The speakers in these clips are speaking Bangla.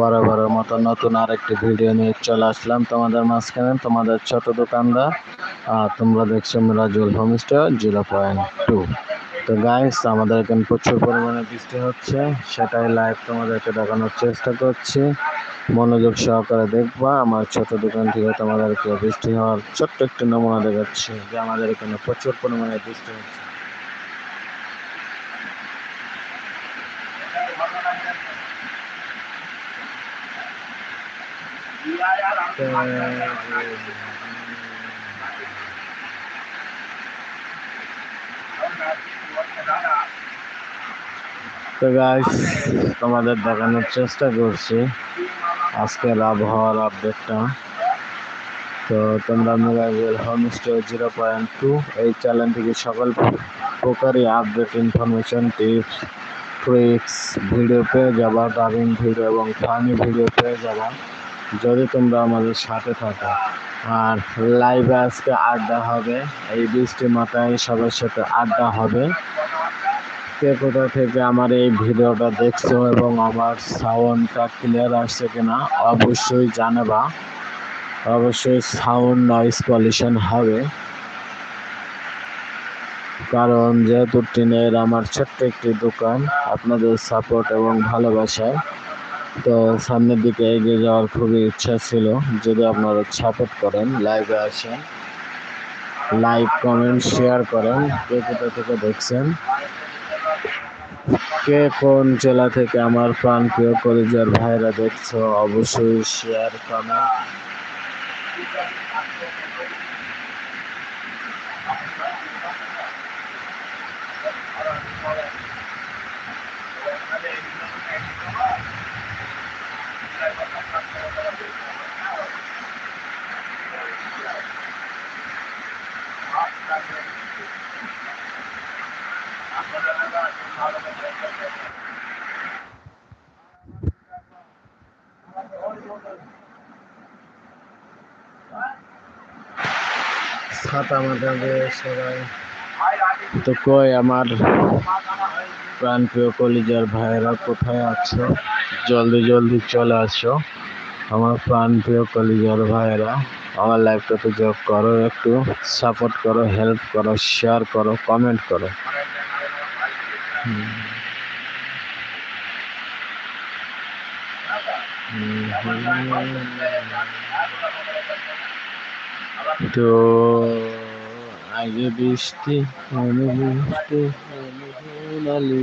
বড় মতো নতুন আরেকটি ভিডিও নিয়ে চলে আসলাম তোমাদের মাঝখানে, তোমাদের ছোট দোকানদার। আর তোমরা দেখছ Mirajul home homestay zero point two. তো গাইস আমাদের এখানে প্রচুর পরিমাণে বৃষ্টি হচ্ছে, সেটাই লাইভ তোমাদেরকে দেখানোর চেষ্টা করছি। মনোযোগ সহকারে দেখবা, আমার ছোট দোকান থেকে তোমাদেরকে বৃষ্টি হওয়ার ছোট্ট একটি নমুনা দেখাচ্ছি যে আমাদের এখানে প্রচুর পরিমাণে বৃষ্টি হচ্ছে। তো গাইস তোমাদের দেখানোর চেষ্টা করছি আজকের আবহাওয়ার আপডেটটা তো তোমরা mobile homestay zero point two এই চ্যানেল থেকে সকল প্রকারই update information tips tricks video পেয়ে যাবা ডাবিং ভিডিও এবং ফানি ভিডিও পেয়ে যাবা। যদি তোমরা আমাদের সাথে থাকো। আর লাইভে আজকে আড্ডা হবে। এই বৃষ্টি মাথায় সবার সাথে আড্ডা হবে। কে কোথা থেকে আমার এই ভিডিওটা দেখছ এবং আমার সাউন্ডটা ক্লিয়ার আসছে কিনা, অবশ্যই জানাবা। অবশ্যই সাউন্ড নয়েজ পলিউশন হবে। কারণ যেহেতু টিনের আমার ছোট্ট একটি দোকান, আপনাদের সাপোর্ট এবং ভালোবাসায় তো সামনের দিকে এগিয়ে যাওয়ার খুবই ইচ্ছা ছিল। যদি আপনারা সাপোর্ট করেন লাইভে আসেন লাইক কমেন্ট শেয়ার করেন, কে কোথা থেকে দেখছেন, কে কোন জেলা থেকে আমার প্রাণ প্রিয় কলেজের ভাইরা দেখছ, অবশ্যই শেয়ার কমেন্ট তো কই আমার প্রাণপ্রিয় কলিজার ভাইয়েরা, কোথায় আছো? জলদি জলদি চলে আসো। আমার প্রাণপ্রিয় কলিজার ভাইয়েরা, আমার লাইফটাতে জব করো, একটু সাপোর্ট করো হেল্প করো শেয়ার করো কমেন্ট করো। তো আগে বৃষ্টি আমি বৃষ্টি সোনালি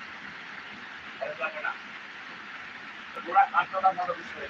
ওরা খাদ্যটা মতো বুঝতে